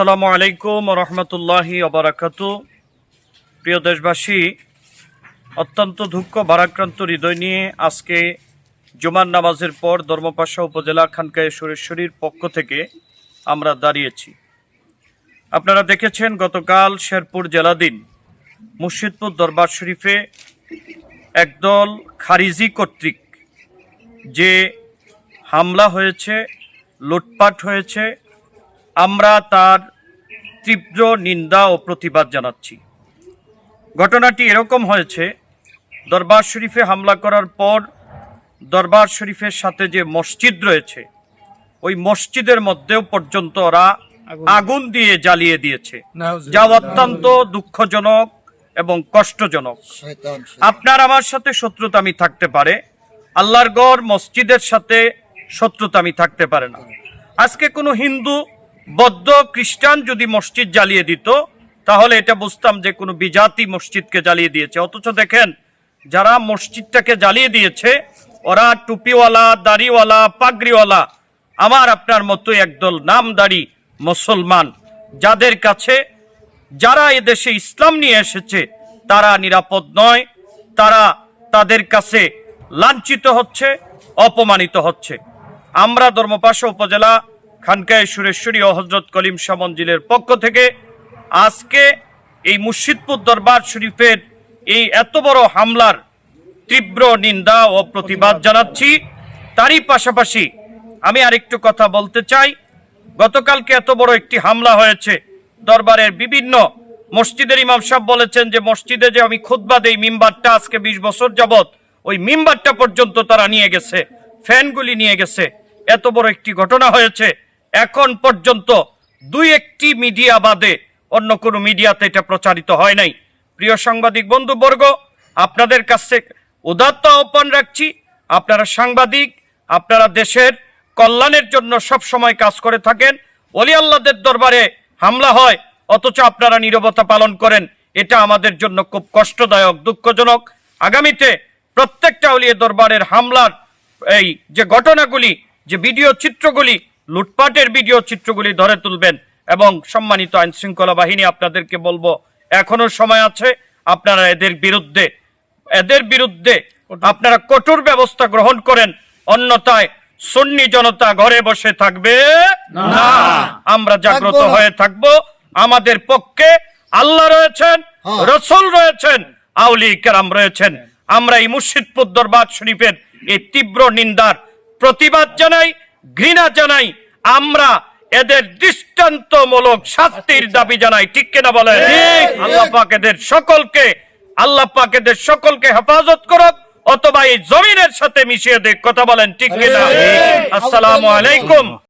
আসসালামু আলাইকুম রহমতুল্লাহি অবরাকাত প্রিয় দেশবাসী, অত্যন্ত দুঃখ ভারাক্রান্ত হৃদয় নিয়ে আজকে জুমার নামাজের পর ধর্মপাশা উপজেলা খানকায় সুরেশ্বরীর পক্ষ থেকে আমরা দাঁড়িয়েছি। আপনারা দেখেছেন, গতকাল শেরপুর জেলাদিন মুর্শিদপুর দরবার শরীফে একদল খারিজি কর্তৃক যে হামলা হয়েছে, লুটপাট হয়েছে আমরা তার তীব্র নিন্দা ও প্রতিবাদ জানাচ্ছি। ঘটনাটি এরকম হয়েছে দরবার শরীফে হামলা করার পর দরবার শরীফের সাথে যে মসজিদ রয়েছে ওই মসজিদের মধ্যেও পর্যন্ত ওরা আগুন। দিয়ে জ্বালিয়ে দিয়েছে। যা অত্যন্ত দুঃখজনক এবং কষ্টজনক। আপনার আমার সাথে শত্রুতামি থাকতে পারে আল্লাহর গড় মসজিদের সাথে শত্রুতামি থাকতে পারে না। আজকে কোনো হিন্দু বৌদ্ধ খ্রিস্টান যদি মসজিদ জ্বালিয়ে দিত, তাহলে এটা বুঝতাম যে কোনো বিজাতি মসজিদকে জ্বালিয়ে দিয়েছে। অথচ দেখেন, যারা মসজিদটাকে জ্বালিয়ে দিয়েছে, ওরা টুপিওয়ালা, দাড়িওয়ালা, পাগড়িওয়ালা, আমার আপনার মতো একদল নামদারি মুসলমান। যাদের কাছে যারা এদেশে ইসলাম নিয়ে এসেছে, তারা নিরাপদ নয়, তারা তাদের কাছে লাঞ্ছিত হচ্ছে, অপমানিত হচ্ছে। আমরা ধর্মপাশা উপজেলা খানকায় সুরেশ্বরী ও হজরত কলিম শাহ পক্ষ থেকে আজকে এই মুর্শিদপুর দরবার শরীফের এই এত বড় হামলার তীব্র নিন্দা ও প্রতিবাদ জানাচ্ছি। তারই পাশাপাশি আমি আরেকটু কথা বলতে চাই। গতকালকে এত বড় একটি হামলা হয়েছে। দরবারের বিভিন্ন মসজিদের ইমাম সাহেব বলেছেন যে মসজিদে যে আমি খুতবা দেই মিম্বারটা, আজকে বিশ বছর যাবত ওই মিম্বারটা পর্যন্ত তারা নিয়ে গেছে, ফ্যানগুলি নিয়ে গেছে। এত বড় একটি ঘটনা হয়েছে। এখন পর্যন্ত দুই একটি মিডিয়া বাদে অন্য কোনো মিডিয়াতে এটা প্রচারিত হয় নাই। প্রিয় সাংবাদিক বন্ধুবর্গ, আপনাদের কাছে উদাত্ত আহ্বান রাখছি, আপনারা সাংবাদিক, আপনারা দেশের কল্যাণের জন্য সব সময় কাজ করে থাকেন অলি আল্লাহদের দরবারে হামলা হয়, অথচ আপনারা নীরবতা পালন করেন, এটা আমাদের জন্য খুব কষ্টদায়ক, দুঃখজনক। আগামীতে প্রত্যেকটা অলিয়ে দরবারের হামলার এই যে ঘটনাগুলি, যে ভিডিও চিত্রগুলি লুটপাটের ভিডিও চিত্রগুলি ধরে তুলবেন এবং সম্মানিত আইন শৃঙ্খলা বাহিনী আপনাদেরকে বলব এখনও সময় আছে আপনারা এদের বিরুদ্ধে এদের বিরুদ্ধে আপনারা কঠোর ব্যবস্থা গ্রহণ করেন অন্যথায় সুন্নি জনতা ঘরে বসে থাকবে না। আমরা জাগ্রত হয়ে থাকব। আমাদের পক্ষে আল্লাহ রয়েছেন হ্যাঁ। রসুল রয়েছেন আউলি কেরাম রয়েছেন। আমরা এই মুর্শিদপুর দরবার শরীফের এই তীব্র নিন্দার প্রতিবাদ জানাই। ঘৃণা জানাই আমরা এদের দৃষ্টান্তমূলক শাস্তির দাবি জানাই ঠিক কিনা বলেন? আল্লাহ পাক এদের সকলকে আল্লাহ পাক এদের সকলকে হেফাজত করুক অথবা এই জমিনের সাথে মিশিয়ে দেখ কথা বলেন ঠিক কিনা। আসসালামু আলাইকুম।